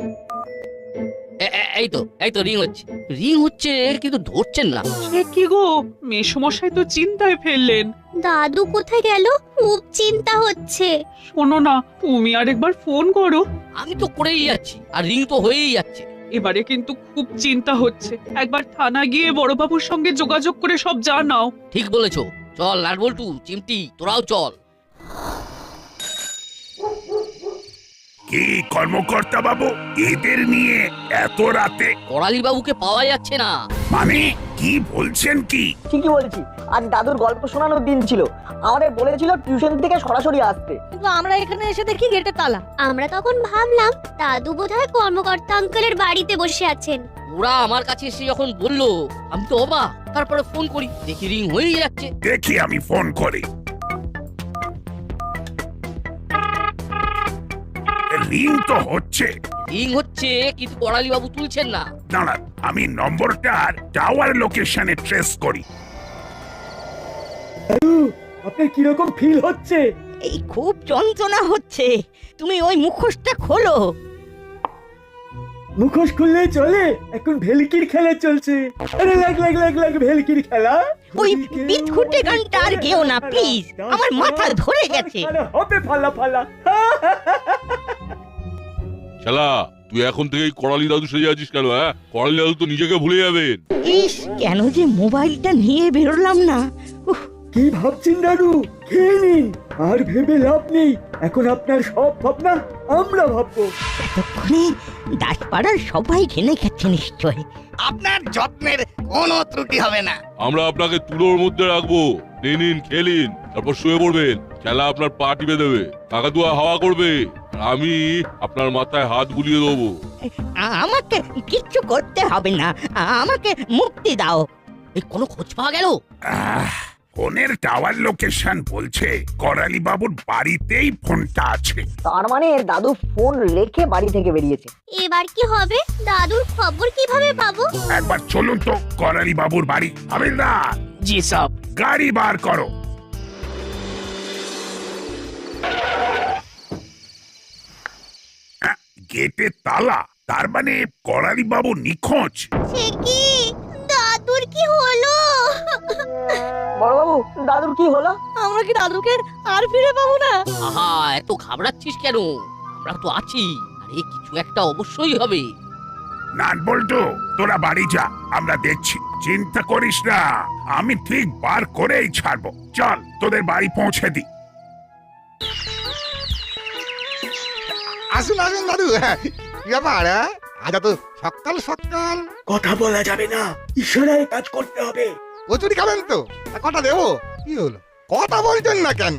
এ- এ- এই তো এই তো রিং হচ্ছে। রিং হচ্ছে কিন্তু ধরছেন না। সে কি গো? মেসমশাই তো চিন্তায় ফেললেন। দাদু কোথায় গেল? খুব চিন্তা হচ্ছে। শোনো না তুমি আরেকবার ফোন করো। আমি তো করেই যাচ্ছি আর রিং তো হয়েই যাচ্ছে। এবারে কিন্তু খুব চিন্তা হচ্ছে। একবার থানা গিয়ে বড়বাবুর সঙ্গে যোগাযোগ করে সব জানাও। ঠিক বলেছ। চল নাটবল্টু চিমটি তোরাও চল। কি কর্মকর্তা বাবু এদের নিয়ে এত রাতে? করালি বাবুকে পাওয়া যাচ্ছে না। মানে কি বলছেন কি? ঠিকই বলছি। আজ দাদুর গল্প শোনানোর দিন ছিল। আমাদের বলেছিল টিউশন থেকে সরাসরি আসতে। কিন্তু আমরা এখানে এসে দেখি গেটে তালা। আমরা তখন ভাবলাম দাদু বোধহয় কর্মকর্তা আঙ্কেলের বাড়িতে বসে আছেন। ওরা আমার কাছে এসে যখন বলল আমি তো অবাক। তারপরে ফোন করি দেখি রিং হয়েই যাচ্ছে। দেখি আমি ফোন করি। রিং তো হচ্ছে। রিং হচ্ছে কিন্তু করালি বাবু তুলছেন না। দাঁড়ান আমি নম্বরটার টাওয়ার লোকেশনে ট্রেস করি। আপনার কীরকম ফিল হচ্ছে? এই খুব যন্ত্রণা হচ্ছে। তুমি ওই মুখোশটা খোলো। মুখোশ খুললে চলে? এখন ভেলকির খেলা চলছে। আরে লাগ লাগ লাগ লাগ ভেলকির খেলা। ওই বিদঘুটে গানটা আর গেও না প্লিজ আমার মাথা ধরে গেছে। আরে হবে ফালা ফালা শালা তুই এখন থেকেই করালি দাদু সেজে আছিস কেন হ্যাঁ? করালি দাদু তো নিজেকে ভুলে যাবেন ইস কেন যে মোবাইলটা নিয়ে বেরোলাম না। উফ, কি ভাবছেন দাদু? খেয়ে নিন আর ভেবে লাভ নেই। এখন আপনার সব ভাবনা আমরা ভাববো। এতক্ষণে দাসপাড়ার সবাই জেনে গেছে নিশ্চয়। আপনার যত্নের কোনো ত্রুটি হবে না। আমরা আপনাকে তুলোর মধ্যে রাখব। নিন নিন খেলিন তারপর শুয়ে পড়বেন। খেলা আপনার পা টিপে দেবে। কাকাতুয়া হাওয়া করবে। আর আমি আপনার মাথায় হাত বুলিয়ে দেবো। আমাকে কিচ্ছু করতে হবে না। আমাকে মুক্তি দাও। এই কোনো খোঁজ পাওয়া গেল? আহ, ফোনের টাওয়ার লোকেশন বলছে করালি বাবুর বাড়িতেই ফোনটা আছে। তার মানে দাদু ফোন রেখে বাড়ি থেকে বেরিয়েছে। এবার কি হবে? দাদুর খবর কীভাবে পাবো? একবার চলুন তো করালি বাবুর বাড়ি। হাবিলদার! জি সব। গাড়ি বার করো। গেটে তালা তার মানে করালি বাবু নিখোঁজ। সে কি? দাদুর কি হলো? বড়বাবু দাদুর কি হলো? আমরা কি দাদুকে আর ফিরে পাবো না? আহা এত ঘাবড়াচ্ছিস কেন? আমরা তো আছি। আরে কিছু একটা অবশ্যই হবে। বল্টু তোরা বাড়ি যা আমরা দেখছি। চিন্তা করিস না আমি ঠিক বার করেই ছাড়বো। চল তোদের বাড়ি পৌঁছে দি। আসুন আসুন দাদু হ্যাঁ। কি ব্যাপার হ্যাঁ? আজ তো সকাল সকাল। কথা বলা যাবে না। ইশারায় কাজ করতে হবে। কচুরি খাবেন তো? তা কটা দেবো? কি হলো? কথা বলছেন না কেন?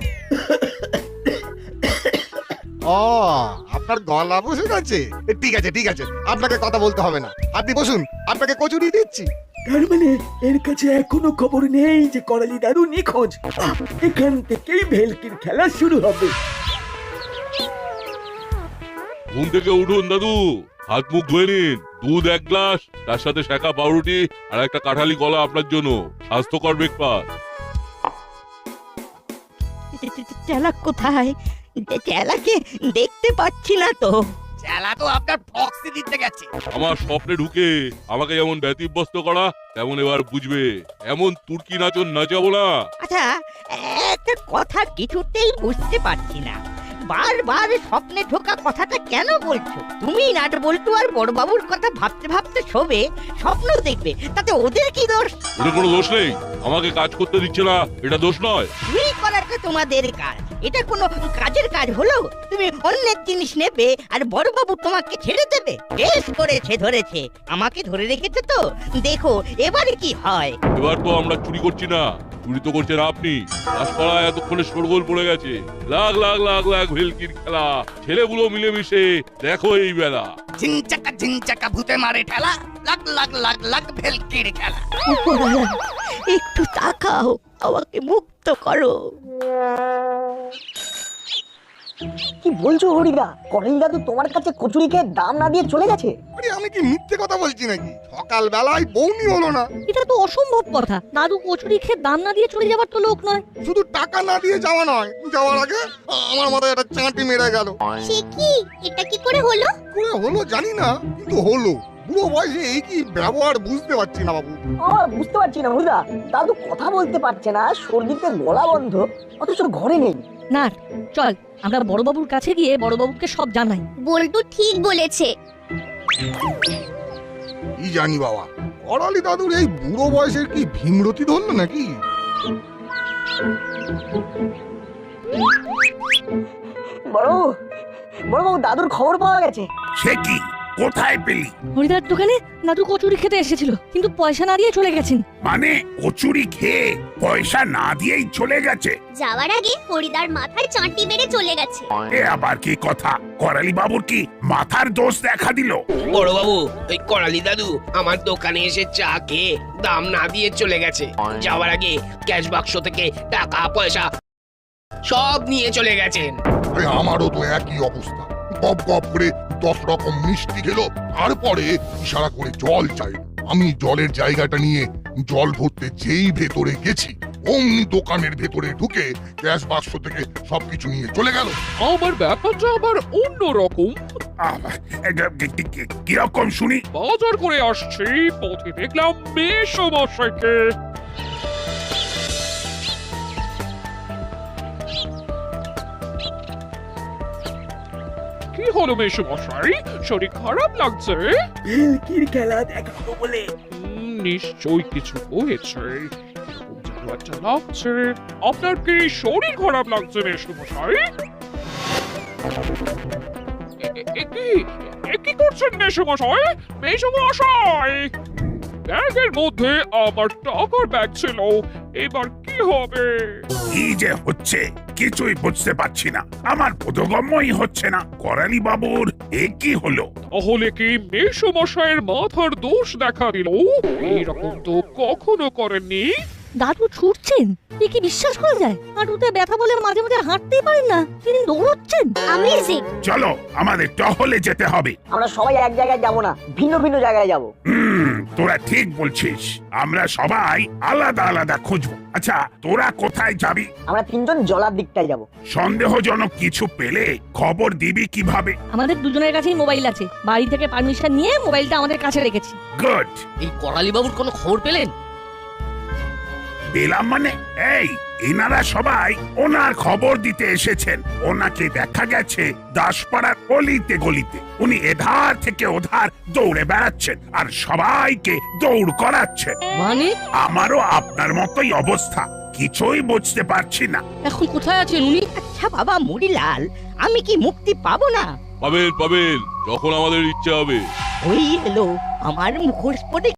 ও আপনার গলা বসে গেছে। ঠিক আছে ঠিক আছে। আপনাকে কথা বলতে হবে না। আপনি বসুন আপনাকে কচুরি দিচ্ছি। তার মানে এর কাছে এখনও খবর নেই যে করালি দাদু নিখোঁজ। এখান থেকেই ভেলকির খেলা শুরু হবে। ঘুম থেকে উঠুন দাদু। হাত মুখ ধুয়ে নিন। দুধ এক গ্লাস তার সাথে শাখা পাউরুটি আর একটা কাঁঠালি কলা আপনার জন্য। স্বাস্থ্যকর ব্রেকফাস্ট চেলা কোথায়? চেলাকে দেখতে পাচ্ছি না তো। চেলা তো আপনার ফক্সি দিতে গেছে। আমার স্বপ্নে ঢুকে আমাকে যেমন ব্যতিব্যস্ত করা তেমন এবার বুঝবে। এমন তুর্কি নাচন নাচাবো না। আচ্ছা একটা কথা কিছুতেই বুঝতে পারছি না। বারবার স্বপ্নে ঢোকা কথাটা কেন বলছো? তুমি নাট বল্টু আর বড়বাবুর কথা ভাবতে ভাবতে শোবে স্বপ্ন দেখবে তাতে ওদের কি দোষ? ওটা কোনো দোষ নেই। আমাকে কাজ করতে দিচ্ছে না এটা দোষ নয়। চুরি করাটা তোমাদের কাজ। এটা কোনো কাজের কাজ হলো? তুমি অন্যের জিনিস নেবে আর বড়বাবু তোমাকে ছেড়ে দেবে। বেশ করেছে ধরেছে। আমাকে ধরে রেখেছে তো? দেখো এবারে কি হয়? এবার তো আমরা চুরি করছি না। চুরি তো করছেন আপনি। দাসপাড়ায় এতক্ষণে শোরগোল পড়ে গেছে। লাখ লাগ লাগ লাগ ভেলকির খেলা। ছেলেগুলো মিলেমিশে দেখো এই বেলা। ঝিনচাকা ঝিনচাকা ভূতে মারে ঠেলা। লাগ লাগ লাগ লাগ ভেলকির খেলা। একটু তাকাও আমাকে মুক্ত করো। কি বলছো হরিদা? করালি দাদু তোমার কাছে কচুরি খেয়ে দাম না দিয়ে চলে গেছে। আরে আমি কি মিথ্যে কথা বলছি নাকি? সকাল বেলায় বৌনি হলো না। এটা তো অসম্ভব কথা। দাদু কচুরি খেয়ে দাম না দিয়ে চলে যাবার তো লোক নয়। শুধু টাকা না দিয়ে যাওয়া নয় যাওয়ার আগে আমার মাথায় একটা চাঁটি মেরে গেল। সে কি? এটা কি করে হলো? করে হলো জানি না কিন্তু হলো। বুড়ো বয়সে এই কি ব্যবহার বুঝতে পারছি না বাবু। আমার বুঝতে পারছি না হরিদা। দাদু কথা বলতে পারছে না সর্দিতে গলা বন্ধ অথচ ঘরে নেই। না চল আমরা বড়বাবুর কাছে গিয়ে বড়বাবুকে সব জানাই। বল্টু ঠিক বলেছে। কি জানি বাবা করালি দাদুর এই বুড়ো বয়সের কি ভীমরতি ধরলো নাকি? বড় বড়বাবু দাদুর খবর পাওয়া গেছে। সে কি? কোথায় পেলি? হরিদার দোকানে দাদু কচুরি খেতে এসেছিল কিন্তু পয়সা না দিয়ে চলে গেছেন। মানে কচুরি খেয়ে পয়সা না দিয়েই চলে গেছে? যাওয়ার আগে হরিদার মাথায় চাঁটি মেরে চলে গেছে। এ আবার কি কথা? করালি বাবুর কি মাথার দোষ দেখা দিল? বড় বাবু ওই করালি দাদু আমার দোকানে এসে চা খেয়ে দাম না দিয়ে চলে গেছে। যাওয়ার আগে ক্যাশ বাক্স থেকে টাকা পয়সা সব নিয়ে চলে গেছেন। আরে আমারও তো একই অবস্থা। গপ গপ করে দশ রকম মিষ্টি খেলো। তারপরে ইশারা করে জল চাই। আমি জলের জায়গাটা নিয়ে জল ভরতে যেই ভেতরে গেছি অমনি দোকানের ভেতরে ঢুকে গ্যাস বাক্স থেকে সবকিছু নিয়ে চলে গেল। আমার ব্যাপারটা আবার অন্য রকম। কীরকম শুনি? বাজার করে আসছি পথে দেখলাম বেশ মশাইকে হলো মেশো মশাই? শরীর খারাপ লাগছে? ভেলকির খেলা দেখাবো বলে। নিশ্চয়ই কিছু হয়েছে। একটা লাগছে। আপনার কি শরীর খারাপ লাগছে কি? করছেন ব্যাগের মধ্যে আমার টাকার ব্যাগ ছিল। এবার কি হবে? কি যে হচ্ছে? কিছুই বুঝতে পারছি না। আমার বোধগম্যই হচ্ছে না। করালি বাবুর এ কি হলো? তাহলে কি মেষমশাইয়ের মাথার দোষ দেখা দিল? এইরকম তো কখনো করেননি? দাদু ছুটছেন? এ কি বিশ্বাস করা যায়? হাঁটুতে ব্যথা বলে মাঝে মাঝে হাঁটতেই পারেন না। তিনি দৌড়চ্ছেন। অ্যামেজিং চলো আমাদের টহলে যেতে হবে। আমরা সবাই এক জায়গায় যাব না ভিন্ন ভিন্ন জায়গায় যাব। হুম তোরা ঠিক বলছিস। আমরা সবাই আলাদা আলাদা খুঁজবো। আচ্ছা তোরা কোথায় যাবি? আমরা তিনজন জলার দিকটায় যাব। সন্দেহজনক কিছু পেলে খবর দিবি কীভাবে? আমাদের দুজনের কাছেই মোবাইল আছে। বাড়ি থেকে পারমিশন নিয়ে মোবাইলটা আমাদের কাছে রেখেছি। গুড। এই করালি বাবুর কোনো খবর পেলেন? পেলাম মানে? এই এনারা সবাই ওনার খবর দিতে এসেছেন। ওনাকে দেখা গেছে দাসপাড়ার গলিতে গলিতে। উনি এধার থেকে ওধার দৌড়ে বেড়াচ্ছেন আর সবাইকে দৌড় করাচ্ছেন। মানে? আমারও আপনার মতোই অবস্থা। কিছুই বুঝতে পারছি না। এখন কোথায় আছেন উনি? আচ্ছা বাবা মুড়িলাল আমি কি মুক্তি পাবো না? পাবেন পাবেন যখন আমাদের ইচ্ছা হবে। ওই এলো আমার মুখোশ পরে